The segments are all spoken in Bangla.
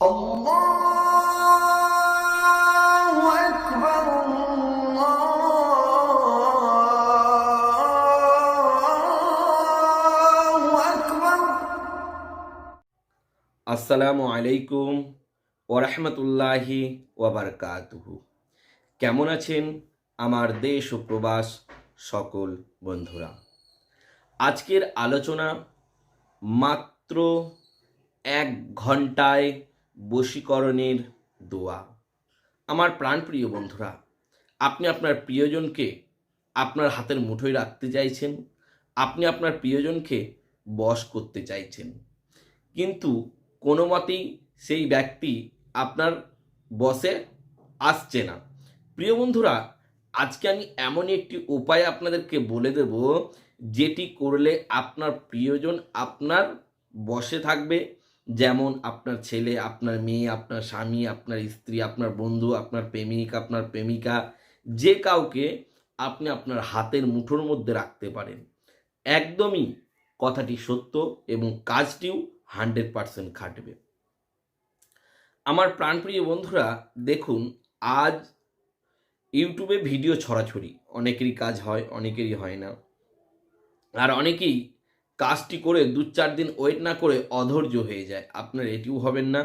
আসসালামু আলাইকুম ওরহমতুল্লাহি ওয়াবারকাতুহু কেমন আছেন আমার দেশ ও প্রবাস সকল বন্ধুরা? আজকের আলোচনা মাত্র এক ঘন্টায় বশীকরণের দোয়া। আমার প্রাণপ্রিয় বন্ধুরা, আপনি আপনার প্রিয়জনকে আপনার হাতের মুঠোয় রাখতে চাইছেন, আপনি আপনার প্রিয়জনকে বশ করতে চাইছেন। কিন্তু কোনো মতেই সেই ব্যক্তি আপনার বসে আসছে না। প্রিয় বন্ধুরা, আজকে আমি এমনই একটি উপায় আপনাদেরকে বলে দেব, যেটি করলে আপনার প্রিয়জন আপনার বসে থাকবে যেমন আপনার ছেলে, আপনার মেয়ে, আপনার স্বামী, আপনার স্ত্রী, আপনার বন্ধু, আপনার প্রেমিক, আপনার প্রেমিকা, যে কাউকে আপনি আপনার হাতের মুঠোর মধ্যে রাখতে পারেন। একদমই কথাটি সত্য এবং কাজটিও হান্ড্রেড পারসেন্ট খাটবে আমার প্রাণপ্রিয় বন্ধুরা, দেখুন, আজ ইউটিউবে ভিডিও ছড়াছড়ি। অনেকেরই কাজ হয়, অনেকেরই হয় না। আর অনেকেই কাজটি করে দু চার দিন ওয়েট না করে অধৈর্য হয়ে যায়। আপনার এটিও হবেন না।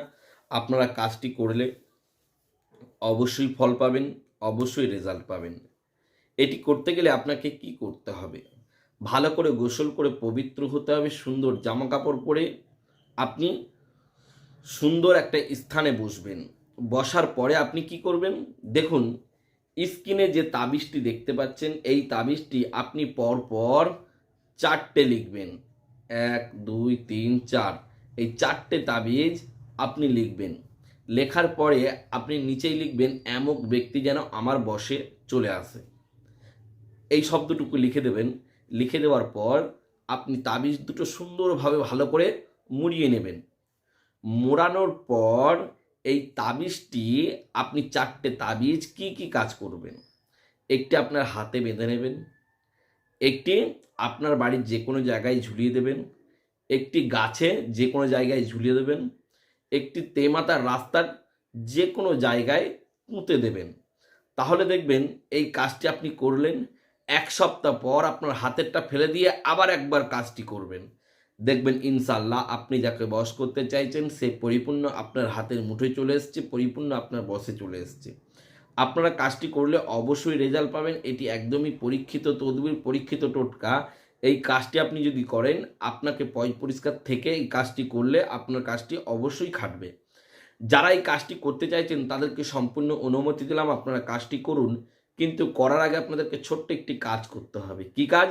আপনারা কাজটি করলে অবশ্যই ফল পাবেন, অবশ্যই রেজাল্ট পাবেন। এটি করতে গেলে আপনাকে কি করতে হবে? ভালো করে গোসল করে পবিত্র হতে হবে, সুন্দর জামা কাপড় পরে আপনি সুন্দর একটা স্থানে বসবেন। বসার পরে আপনি কি করবেন? দেখুন স্ক্রিনে যে তাবিজটি দেখতে পাচ্ছেন, এই তাবিজটি আপনি পর পর চারটে লিখবেন। এক, দুই, তিন, চার। এই চারটে তাবিজ আপনি লিখবেন। লেখার পরে আপনি নিচেই লিখবেন, এমক ব্যক্তি যেন আমার বসে চলে আসে। এই শব্দটুকু লিখে দেবেন। লিখে দেওয়ার পর আপনি তাবিজ দুটো সুন্দরভাবে ভালো করে মুড়িয়ে নেবেন। মোড়ানোর পর এই তাবিজটি আপনি চারটে তাবিজ কি কি কাজ করবেন? একটি আপনার হাতে বেঁধে নেবেন একটি আপনার বাড়ির যে কোনো জায়গায় ঝুলিয়ে দেবেন, একটি গাছে যে কোনো জায়গায় ঝুলিয়ে দেবেন, একটি তেমাতার রাস্তার যে কোনো জায়গায় পুঁতে দেবেন। তাহলে দেখবেন এই কাজটি আপনি করলেন, এক সপ্তাহ পর আপনার হাতেরটা ফেলে দিয়ে আবার একবার কাজটি করবেন। দেখবেন ইনশাল্লাহ আপনি যাকে বস করতে চাইছেন, সে পরিপূর্ণ আপনার হাতের মুঠোয় চলে এসছে, পরিপূর্ণ আপনার বসে চলে এসছে। আপনারা কাজটি করলে অবশ্যই রেজাল্ট পাবেন। এটি একদমই পরীক্ষিত তদবির, পরীক্ষিত টোটকা। এই কাজটি আপনি যদি করেন, আপনাকে পয় পরিষ্কার থেকে এই কাজটি করলে আপনার কাজটি অবশ্যই খাটবে। যারা এই কাজটি করতে চাইছেন, তাদেরকে সম্পূর্ণ অনুমতি দিলাম, আপনারা কাজটি করুন। কিন্তু করার আগে আপনাদেরকে ছোট্ট একটি কাজ করতে হবে। কি কাজ?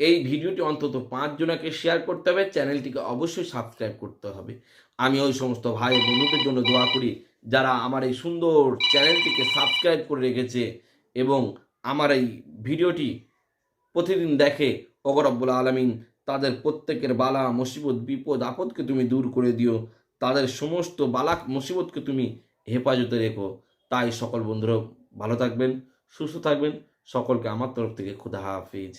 এই ভিডিওটি অন্তত পাঁচ জনাকে শেয়ার করতে হবে, চ্যানেলটিকে অবশ্যই সাবস্ক্রাইব করতে হবে। আমি ওই সমস্ত ভাই বন্ধুদের জন্য দোয়া করি যারা আমার এই সুন্দর চ্যানেলটিকে সাবস্ক্রাইব করে রেখেছে এবং আমার এই ভিডিওটি প্রতিদিন দেখে অগরব্বুল আলমিন, তাদের প্রত্যেকের বালা, মুসিবত, বিপদ, আপদকে তুমি দূর করে দিও। তাদের সমস্ত বালাক মুসিবতকে তুমি হেফাজতে রেখো। তাই সকল বন্ধুরা ভালো থাকবেন, সুস্থ থাকবেন। সকলকে আমার তরফ থেকে খুদা হাফিজ।